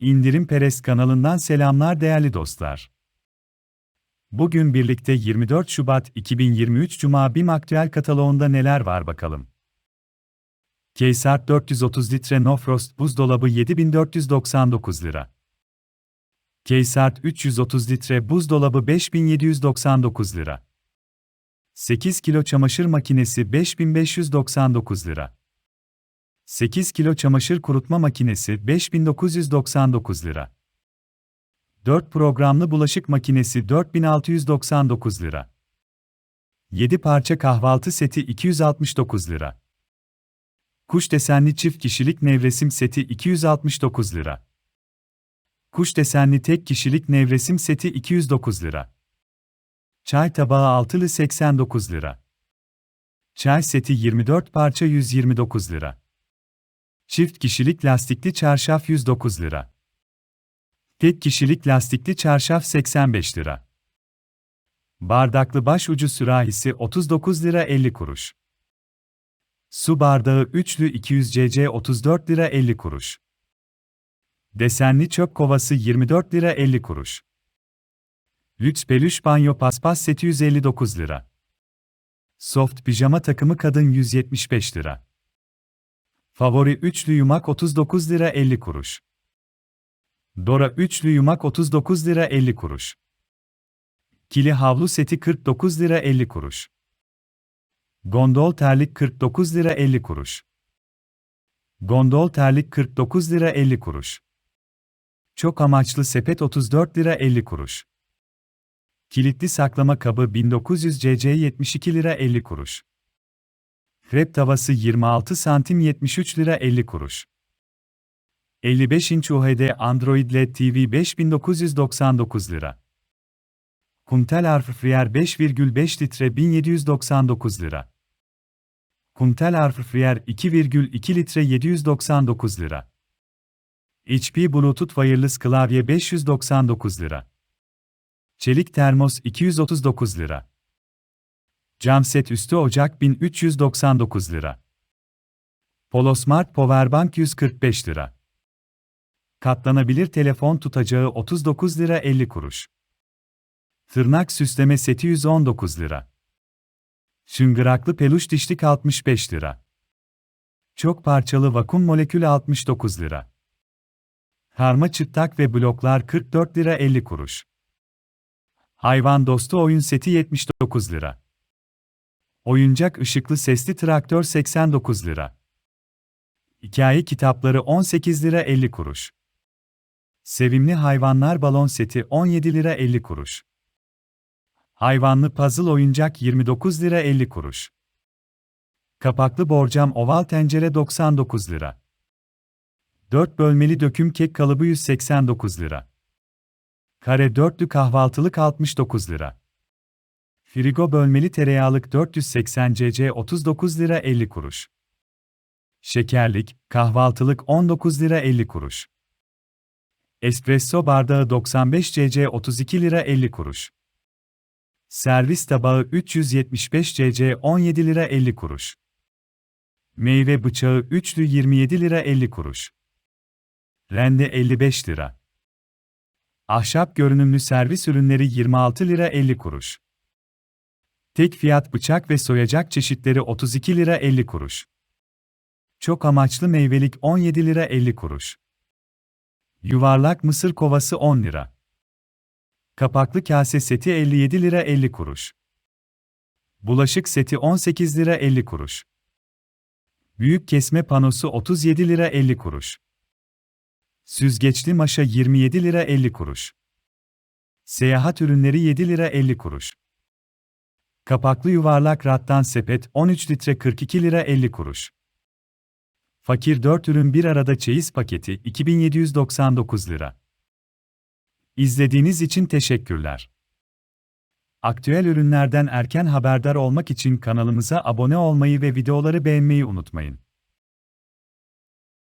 İndirim Perest kanalından selamlar değerli dostlar. Bugün birlikte 24 Şubat 2023 Cuma BİM aktüel kataloğunda neler var bakalım. Keysart 430 litre No Frost buzdolabı 7499 lira. Keysart 330 litre buzdolabı 5799 lira. 8 kilo çamaşır makinesi 5599 lira. 8 kilo çamaşır kurutma makinesi 5999 lira. 4 programlı bulaşık makinesi 4699 lira. 7 parça kahvaltı seti 269 lira. Kuş desenli çift kişilik nevresim seti 269 lira. Kuş desenli tek kişilik nevresim seti 209 lira. Çay tabağı altılı 89 lira. Çay seti 24 parça 129 lira. Çift kişilik lastikli çarşaf 109 lira. Tek kişilik lastikli çarşaf 85 lira. Bardaklı başucu sürahisi 39 lira 50 kuruş. Su bardağı üçlü 200 cc 34 lira 50 kuruş. Desenli çöp kovası 24 lira 50 kuruş. Lüks peluş banyo paspas seti 159 lira. Soft pijama takımı kadın 175 lira. Favori üçlü yumak 39 lira 50 kuruş. Dora üçlü yumak 39 lira 50 kuruş. Kili havlu seti 49 lira 50 kuruş. Gondol terlik 49 lira 50 kuruş. Gondol terlik 49 lira 50 kuruş. Çok amaçlı sepet 34 lira 50 kuruş. Kilitli saklama kabı 1900 cc 72 lira 50 kuruş. Krep tavası 26 santim 73 lira 50 kuruş. 55 inç UHD Android LED TV 5999 lira. Kumtel Airfryer 5,5 litre 1799 lira. Kumtel Airfryer 2,2 litre 799 lira. HP Bluetooth Wireless klavye 599 lira. Çelik termos 239 lira. Cam set üstü ocak 1399 lira. Polo Smart Powerbank 145 lira. Katlanabilir telefon tutacağı 39 lira 50 kuruş. Tırnak süsleme seti 119 lira. Çıngıraklı peluş dişlik 65 lira. Çok parçalı vakum molekülü 69 lira. Karma çıtlak ve bloklar 44 lira 50 kuruş. Hayvan dostu oyun seti 79 lira. Oyuncak ışıklı sesli traktör 89 lira. Hikaye kitapları 18 lira 50 kuruş. Sevimli hayvanlar balon seti 17 lira 50 kuruş. Hayvanlı puzzle oyuncak 29 lira 50 kuruş. Kapaklı borcam oval tencere 99 lira. 4 bölmeli döküm kek kalıbı 189 lira. Kare dörtlü kahvaltılık 69 lira. Frigo bölmeli tereyağlık 480 cc 39 lira 50 kuruş. Şekerlik, kahvaltılık 19 lira 50 kuruş. Espresso bardağı 95 cc 32 lira 50 kuruş. Servis tabağı 375 cc 17 lira 50 kuruş. Meyve bıçağı üçlü 27 lira 50 kuruş. Rende 55 lira. Ahşap görünümlü servis ürünleri 26 lira 50 kuruş. Tek fiyat bıçak ve soyacak çeşitleri 32 lira 50 kuruş. Çok amaçlı meyvelik 17 lira 50 kuruş. Yuvarlak mısır kovası 10 lira. Kapaklı kase seti 57 lira 50 kuruş. Bulaşık seti 18 lira 50 kuruş. Büyük kesme panosu 37 lira 50 kuruş. Süzgeçli maşa 27 lira 50 kuruş. Seyahat ürünleri 7 lira 50 kuruş. Kapaklı yuvarlak rattan sepet 13 litre 42 lira 50 kuruş. Fakir 4 ürün bir arada çeyiz paketi 2799 lira. İzlediğiniz için teşekkürler. Aktüel ürünlerden erken haberdar olmak için kanalımıza abone olmayı ve videoları beğenmeyi unutmayın.